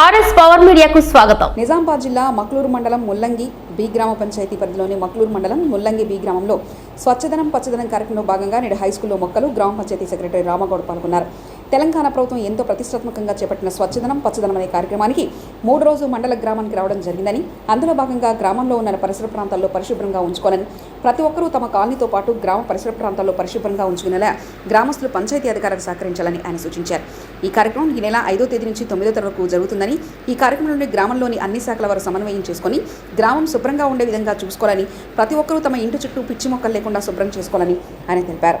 RS power మీడియాకు స్వాగతం. నిజామాబాద్ జిల్లా మక్లూరు మండలం ముల్లంగి బి గ్రామ పంచాయతీ పరిధిలోని మక్లూరు మండలం ముల్లంగి బి గ్రామంలో స్వచ్ఛదనం పచ్చదనం కార్యక్రమంలో భాగంగా నేడు హైస్కూల్లో మొక్కలు గ్రామ పంచాయతీ సెక్రటరీ రామగౌడ్ పాల్గొన్నారు. తెలంగాణ ప్రభుత్వం ఎంతో ప్రతిష్టాత్మకంగా చేపట్టిన స్వచ్ఛదనం పచ్చదనం అనే కార్యక్రమానికి మూడు రోజు మండల గ్రామానికి రావడం జరిగిందని అందులో భాగంగా గ్రామంలో ఉన్న పరిసర ప్రాంతాల్లో పరిశుభ్రంగా ఉంచుకోవాలని ప్రతి ఒక్కరూ తమ కాలనీతో పాటు గ్రామ పరిసర ప్రాంతాల్లో పరిశుభ్రంగా ఉంచుకునేలా గ్రామస్తులు పంచాయతీ అధికారులకు సహకరించాలని ఆయన సూచించారు. ఈ కార్యక్రమం ఈ నెల ఐదో తేదీ నుంచి తొమ్మిదో తేదీ వరకు జరుగుతుందని ఈ కార్యక్రమంలోని గ్రామంలోని అన్ని శాఖల వారు సమన్వయం చేసుకొని గ్రామం శుభ్రంగా ఉండే విధంగా చూసుకోవాలని ప్రతి ఒక్కరూ తమ ఇంటి చుట్టూ పిచ్చి మొక్కలు లేకుండా శుభ్రం చేసుకోవాలని ఆయన తెలిపారు.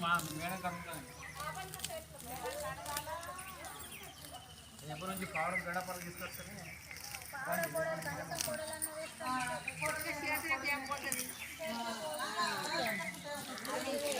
ఏయ్, ఇట్లా ఆ, అది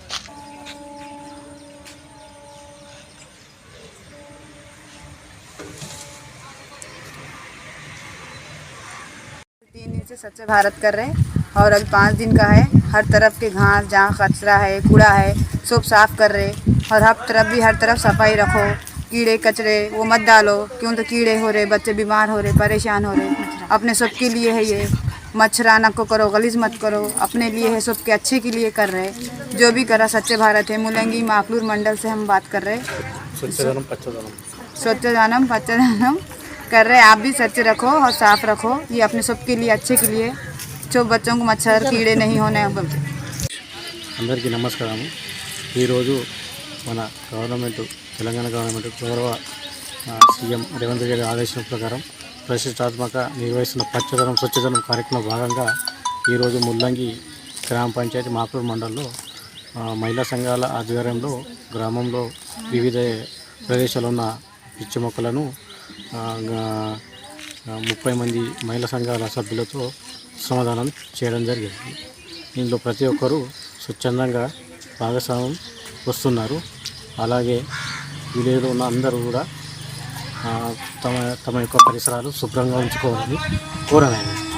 से स्वच्छ भारत कर रहे हैं और अभी पाँच दिन का है। हर तरफ़ के घास जहाँ कचरा है कूड़ा है सब साफ़ कर रहे और हर तरफ़ भी हर तरफ़ सफ़ाई रखो। कीड़े कचरे वो मत डालो। क्यों तो कीड़े हो रहे बच्चे बीमार हो रहे परेशान हो रहे। अपने सबके लिए है ये। मच्छराना को करो गलीज मत करो। अपने लिए है सबके अच्छे के लिए कर रहे जो भी करा सच्चे भारत है। मुलंगी माकलूर मंडल से हम बात कर रहे स्वच्छ स्वच्छ जानम पच्चा जानम कर रहे आप भी स्वच्छ रखो और साफ रखो ये अपने सबके लिए अच्छे के लिए जो बच्चों को मच्छर कीड़े नहीं होने అందరికీ నమస్కారము ఈరోజు మన గవర్నమెంట్ తెలంగాణ గవర్నమెంట్ గౌరవ ఆ, సీఎం రేవంత్ రెడ్డి ఆదేశం ప్రకారం ప్రతిష్టాత్మక నిర్వహిస్తున్న పచ్చదనం స్వచ్ఛదనం కార్యక్రమంలో భాగంగా ఈరోజు ముల్లంగి గ్రామ పంచాయతీ మాకూరు మండలంలో ఆ, మహిళా సంఘాల ఆధ్వర్యంలో గ్రామంలో వివిధ ప్రదేశాల్లో ఉన్న పిచ్చి మొక్కలను ఆ, గా- ఆ, ముప్పై మంది మహిళా సంఘాల సభ్యులతో సమాధానం చేయడం జరిగింది. దీంట్లో ప్రతి ఒక్కరూ స్వచ్ఛందంగా భాగస్వామ్యం వస్తున్నారు. అలాగే విలేజ్లో ఉన్న అందరూ కూడా తమ తమ యొక్క పరిసరాలు శుభ్రంగా ఉంచుకోవాలని కోరనాను